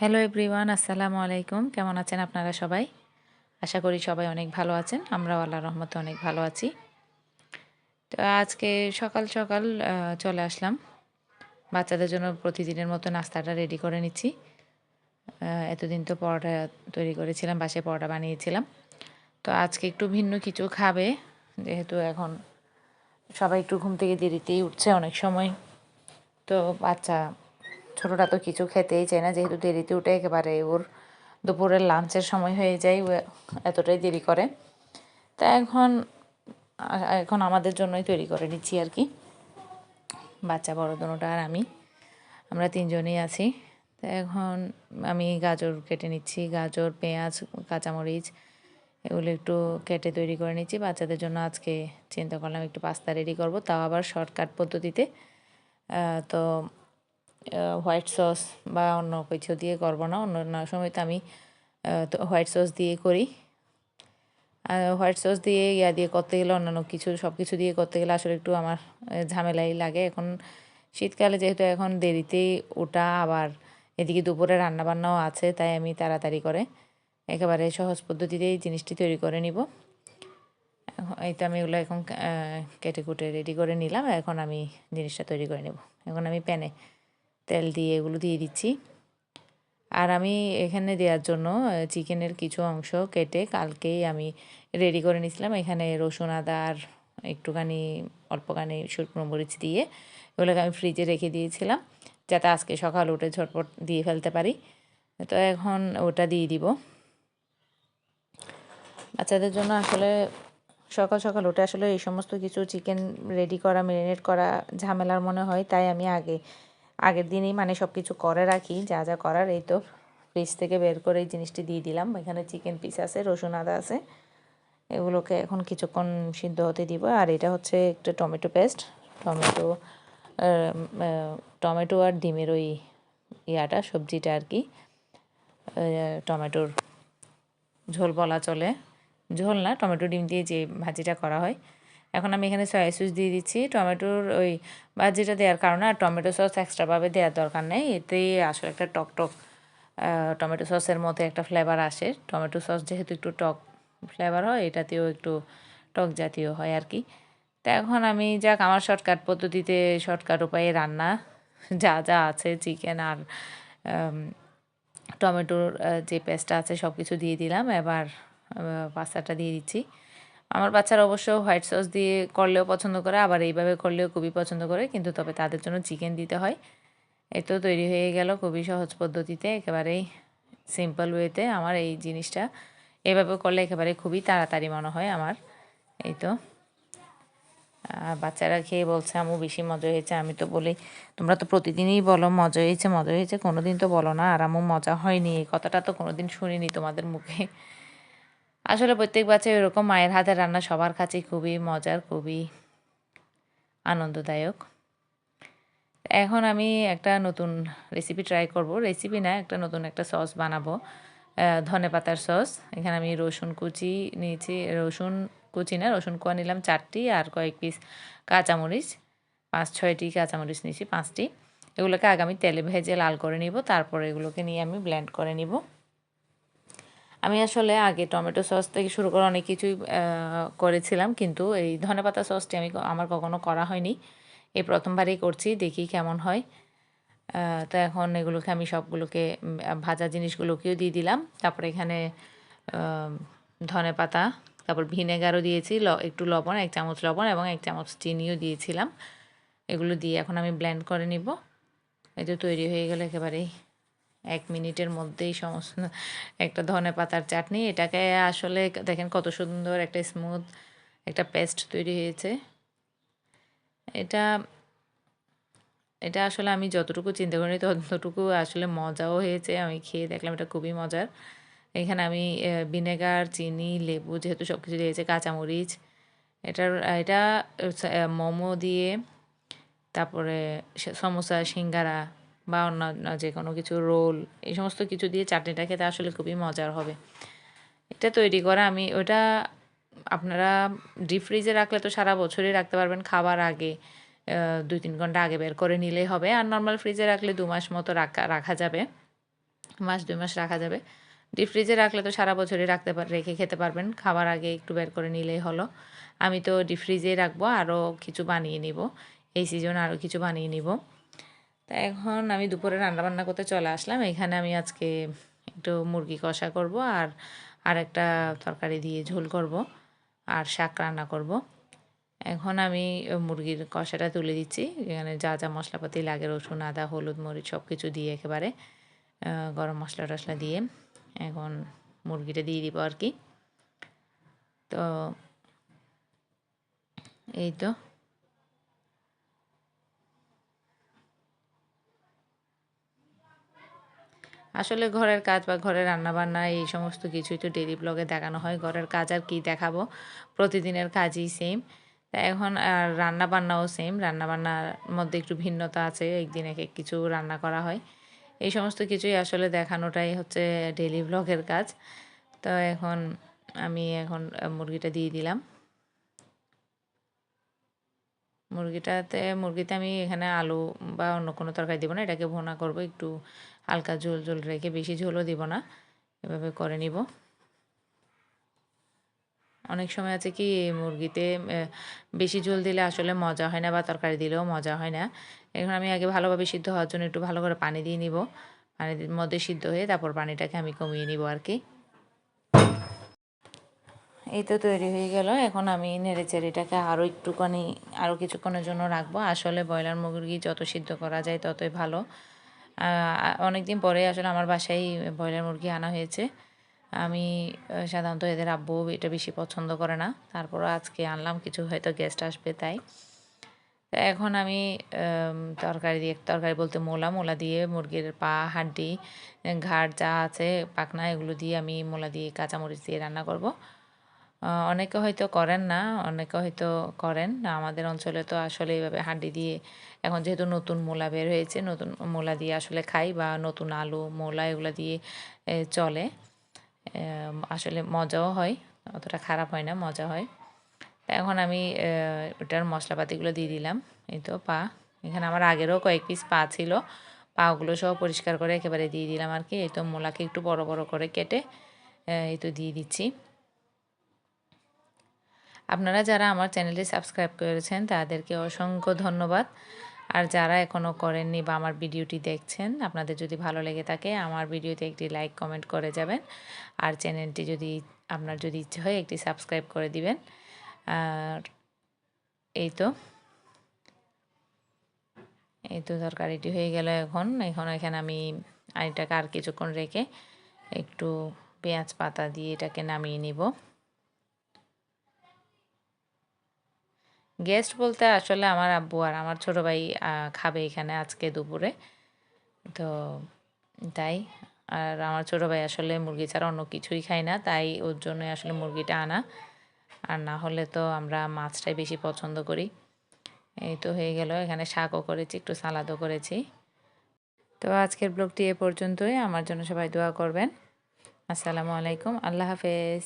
Hello everyone আসসালামু আলাইকুম কেমন আছেন আপনারা সবাই? আশা করি সবাই অনেক ভালো আছেন। আমরাও আল্লাহ রহমতে অনেক ভালো আছি। তো আজকে সকাল সকাল চলে আসলাম। বাচ্চাদের জন্য প্রতিদিনের মতো নাস্তাটা রেডি করে নিচ্ছি। এতদিন তো পরোটা তৈরি করেছিলাম, বাসায় পরোটা বানিয়েছিলাম। তো আজকে একটু ভিন্ন কিছু খাবে, যেহেতু এখন সবাই একটু ঘুম থেকে দেরিতেই উঠছে অনেক সময়। তো বাচ্চা ছোটোটা তো কিছু খেতেই চায় না, যেহেতু দেরিতে উঠে একেবারে ওর দুপুরের লাঞ্চের সময় হয়ে যায়, ও এতটাই দেরি করে। তা এখন এখন আমাদের জন্যই তৈরি করে নিচ্ছি আর কি। বাচ্চা, বড় দুটা আর আমি। আমরা তিনজনই আছি। তা এখন আমি গাজর কেটে নিচ্ছি, গাজর, পেঁয়াজ, কাঁচামরিচ, এগুলো একটু কেটে তৈরি করে নিচ্ছি। বাচ্চাদের জন্য আজকে চিন্তা করলাম একটু পাস্তা রেডি করব, তাও আবার শর্টকাট পদ্ধতিতে। তো হোয়াইট সস বা অন্য কিছু দিয়ে করব না, অন্য সময় তো আমি হোয়াইট সস দিয়ে করি। আর হোয়াইট সস দিয়ে ইয়া দিয়ে করতে গেলে, অন্যান্য কিছু, সব কিছু দিয়ে করতে গেলে আসলে একটু আমার ঝামেলাই লাগে। এখন শীতকালে যেহেতু এখন দেরিতেই ওটা আবার এদিকে দুপুরে রান্নাবান্নাও আছে, তাই আমি তাড়াতাড়ি করে একেবারে সহজ পদ্ধতিতেই জিনিসটি তৈরি করে নিব। এই তো আমি এগুলো এখন কেটে কুটে রেডি করে নিলাম, এখন আমি জিনিসটা তৈরি করে নেব। এখন আমি প্যানে তেল দিয়ে এগুলো দিয়ে দিচ্ছি। আর আমি এখানে দেওয়ার জন্য চিকেনের কিছু অংশ কেটে কালকেই আমি রেডি করে নিয়েছিলাম। এখানে রসুন, আদা আর একটুখানি, অল্পখানি শুকনো মরিচ দিয়ে এগুলোকে আমি ফ্রিজে রেখে দিয়েছিলাম, যাতে আজকে সকাল উঠে ঝটপট দিয়ে ফেলতে পারি। তো এখন ওটা দিয়ে দিব। বাচ্চাদের জন্য আসলে সকাল সকাল উঠে আসলে এই সমস্ত কিছু চিকেন রেডি করা মেরিনেট করা ঝামেলার মনে হয়, তাই আমি আগে আগের দিনই মানে সব কিছু করে রাখি, যা যা করার, এই তো ফ্রিজ থেকে বের করে এই জিনিসটি দিয়ে দিলাম। এখানে চিকেন পিস আছে, রসুন আদা আছে, এগুলোকে এখন কিছুক্ষণ সিদ্ধ হতে দিব। আর এটা হচ্ছে একটা টমেটো পেস্ট। টমেটো টমেটো আর ডিমের ওই ইয়াটা, সবজিটা আর কি। টমেটোর ঝোল বলা চলে। ঝোল না, টমেটো ডিম দিয়ে যে ভাজিটা করা হয় এখন আমি এখানে সয়া সস দিয়ে দিচ্ছি। টমেটোর ওই ভাজিটা দেওয়ার কারণে আর টমেটো সস এক্সট্রাভাবে দেওয়ার দরকার নেই। এতেই আসলে একটা টক টক টমেটো সসের মতো একটা ফ্লেভার আসে। টমেটো সস যেহেতু একটু টক ফ্লেভার হয়, এটাতেও একটু টক জাতীয় হয় আর কি। তো এখন আমি যাক, আমার শর্টকাট পদ্ধতিতে শর্টকাট উপায়ে রান্না, যা যা আছে চিকেন আর টমেটোর যে পেস্টটা আছে সব কিছু দিয়ে দিলাম। এবার পাস্তাটা দিয়ে দিচ্ছি। আমার বাচ্চারা অবশ্য হোয়াইট সস দিয়ে করলেও পছন্দ করে, আবার এইভাবে করলেও খুবই পছন্দ করে, কিন্তু তবে তাদের জন্য চিকেন দিতে হয়। এই তো তৈরি হয়ে গেল খুবই সহজ পদ্ধতিতে, একেবারেই সিম্পল ওয়েতে আমার এই জিনিসটা। এভাবে করলে একেবারে খুবই তাড়াতাড়ি মনে হয় আমার। এই তো। বাচ্চারা খেয়ে বলছে আমু বেশি মজা হয়েছে। আমি তো বলি, তোমরা তো প্রতিদিনই বলো, মজা হয়েছে মজা হয়েছে। কোনোদিন তো বলো না, আর আমু মজা হয়নি। এই কথাটা তো কোনোদিন শুনিনি তোমাদের মুখে। আসলে প্রত্যেক বাচ্চা এরকম মায়ের হাতের রান্না সবার কাছেই খুবই মজার, খুবই আনন্দদায়ক। এখন আমি একটা নতুন রেসিপি ট্রাই করব। রেসিপি না, একটা নতুন একটা সস বানাবো। ধনে পাতার সস এখানে আমি রসুন কুচি নিয়েছি। রসুন কুচি না, রসুন কোয়া নিলাম চারটি আর কয়েক পিস কাঁচামরিচ। পাঁচ, ছয়টি কাঁচামরিচ নিয়েছি, পাঁচটি। এগুলোকে আগামী তেলে ভেজে লাল করে নিব। তারপরে এগুলোকে নিয়ে আমি ব্লেন্ড করে নিব। আমি আসলে আগে টমেটো সস থেকে শুরু করে অনেক কিছুই করেছিলাম, কিন্তু এই ধনেপাতা সসটি আমি আমার কখনো করা হয়নি। এই প্রথমবারই করছি, দেখি কেমন হয়। তো এখন এগুলোকে আমি সবগুলোকে ভাজা জিনিসগুলোকেও দিয়ে দিলাম। তারপরে এখানে ধনে পাতা, তারপর ভিনেগারও দিয়েছি, ল- একটু লবণ, এক চামচ লবণ এবং এক চামচ চিনিও দিয়েছিলাম। এগুলো দিয়ে এখন আমি ব্লেন্ড করে নিব। এই তো তৈরি হয়ে গেল একেবারেই। এক মিনিটের মধ্যেই সমস্ত একটা ধনে পাতার চাটনি। এটাকে আসলে দেখেন কত সুন্দর একটা স্মুথ একটা পেস্ট তৈরি হয়েছে। এটা এটা আসলে আমি যতটুকু চিন্তা করি ততটুকু আসলে মজাও হয়েছে। আমি খেয়ে দেখলাম, এটা খুবই মজার। এখানে আমি ভিনেগার চিনি, লেবু যেহেতু সব কিছু দিয়েছে, কাঁচামরিচ। এটার, এটা মোমো দিয়ে, তারপরে সমোসা, সিঙ্গারা বা অন্যান্য যে কোনো কিছু রোল, এই সমস্ত কিছু দিয়ে চাটনিটা খেতে আসলে খুবই মজার হবে। এটা তৈরি করা আমি, ওটা আপনারা ডিপ ফ্রিজে রাখলে তো সারা বছরই রাখতে পারবেন খাবার আগে দুই তিন ঘণ্টা আগে বের করে নিলেই হবে। আর নর্মাল ফ্রিজে রাখলে দু মাস মতো রাখা রাখা যাবে। মাস, দুই মাস রাখা যাবে। ডিপ ফ্রিজে রাখলে তো সারা বছরই রাখতে পার, রেখে খেতে পারবেন। খাবার আগে একটু বের করে নিলেই হলো। আমি তো ডিপ ফ্রিজেই রাখব, আরও কিছু বানিয়ে নিব। এই সিজন আরও কিছু বানিয়ে নিব। তা এখন আমি দুপুরে রান্নাবান্না করতে চলে আসলাম। এখানে আমি আজকে একটু মুরগি কষা করব আর আর একটা তরকারি দিয়ে ঝোল করব আর শাক রান্না করব। এখন আমি মুরগির কষাটা তুলে দিচ্ছি। এখানে যা যা মশলাপাতি লাগে, রসুন, আদা, হলুদ, মরিচ সব কিছু দিয়ে একেবারে গরম মশলা টশলা দিয়ে এখন মুরগিটা দিয়ে দিব আর কি। তো, এই তো। আসলে ঘরের কাজ বা ঘরের রান্নাবান্না এই সমস্ত কিছুই তো ডেলি ব্লগে দেখানো হয়। ঘরের কাজ আর কি দেখাবো? প্রতিদিনের কাজই সেম তা এখন আর রান্না বান্নাও সেম রান্না বান্নার মধ্যে একটু ভিন্নতা আছে। একদিন এক এক কিছু রান্না করা হয়। এই সমস্ত কিছুই আসলে দেখানোটাই হচ্ছে ডেলি ব্লগের কাজ। তো এখন আমি এখন মুরগিটা দিয়ে দিলাম। মুরগিটাতে, মুরগিতে আমি এখানে আলু বা অন্য কোনো তরকারি দেবো না, এটাকে ভোনা করব, একটু হালকা ঝোল ঝোল রেখে বেশি ঝোলও দিব না, এভাবে করে নিব। অনেক সময় আছে কি, মুরগিতে বেশি ঝোল দিলে আসলে মজা হয় না বা তরকারি দিলেও মজা হয় না। এখন আমি আগে ভালোভাবে সিদ্ধ হওয়ার জন্য একটু ভালো করে পানি দিয়ে নিব, পানির মধ্যে সিদ্ধ হয়ে তারপর পানিটাকে আমি কমিয়ে নিব আর কি। এই তো তৈরি হয়ে গেল। এখন আমি নেড়ে চেড়েটাকে আরও একটুখানি আরও কিছুক্ষণের জন্য রাখব। আসলে ব্রয়লার মুরগি যত সিদ্ধ করা যায় ততই ভালো। অনেক দিন পরে আসলে আমার বাসায় ব্রয়লার মুরগি আনা হয়েছে। আমি সাধারণত এদের আব্বু এটা বেশি পছন্দ করে না। তারপর আজকে আনলাম, কিছু হয়তো গেস্ট আসবে তাই। এখন আমি তরকারি দিয়ে, তরকারি বলতে মোলা মোলা দিয়ে মুরগির পা, হাড্ডি, ঘাড় যা আছে, পাখনা এগুলো দিয়ে আমি মোলা দিয়ে কাঁচামরিচ দিয়ে রান্না করব। অনেকে হয়তো করেন না, অনেকে হয়তো করেন আমাদের অঞ্চলে তো আসলে এইভাবে হাড্ডি দিয়ে এখন যেহেতু নতুন মূলা বের হয়েছে, নতুন মূলা দিয়ে আসলে খাই বা নতুন আলু, মূলা এগুলো দিয়ে চলে। আসলে মজাও হয়, অতটা খারাপ হয় না, মজা হয়। এখন আমি ওটার মশলাপাতিগুলো দিয়ে দিলাম, এই তো পা। এখানে আমার আগেরও কয়েক পিস পা ছিল, পাগুলো সব পরিষ্কার করে একেবারে দিয়ে দিলাম আর কি। এই তো মূলাকে একটু বড় বড় করে কেটে এই তো দিয়ে দিচ্ছি। আপনারা যারা আমার চ্যানেলটি সাবস্ক্রাইব করেছেন, তাদেরকে অসংখ্য ধন্যবাদ। আর যারা এখনও করেননি বা আমার ভিডিওটি দেখছেন, আপনাদের যদি ভালো লেগে থাকে, আমার ভিডিওতে একটি লাইক, কমেন্ট করে যাবেন। আর চ্যানেলটি যদি আপনার যদি ইচ্ছে হয়, একটি সাবস্ক্রাইব করে দিবেন। আর এই তো এই তো তরকারিটি হয়ে গেল এখন। এখন এখানে আমি আইটাকে আর কিছুক্ষণ রেখে একটু পেঁয়াজ পাতা দিয়ে এটাকে নামিয়ে নিব। গেস্ট বলতে আসলে আমার আব্বু আর আমার ছোটো ভাই খাবে এখানে আজকে দুপুরে। তো তাই, আর আমার ছোটো ভাই আসলে মুরগি ছাড়া অন্য কিছুই খায় না, তাই ওর জন্য আসলে মুরগিটা আনা। আর না হলে তো আমরা মাছটাই বেশি পছন্দ করি। এই তো হয়ে গেল, এখানে শাকও করেছি, একটু সালাদও করেছি। তো আজকের ব্লগটি এ পর্যন্তই, আমার জন্য সবাই দোয়া করবেন। আসসালামু আলাইকুম, আল্লাহ হাফেজ।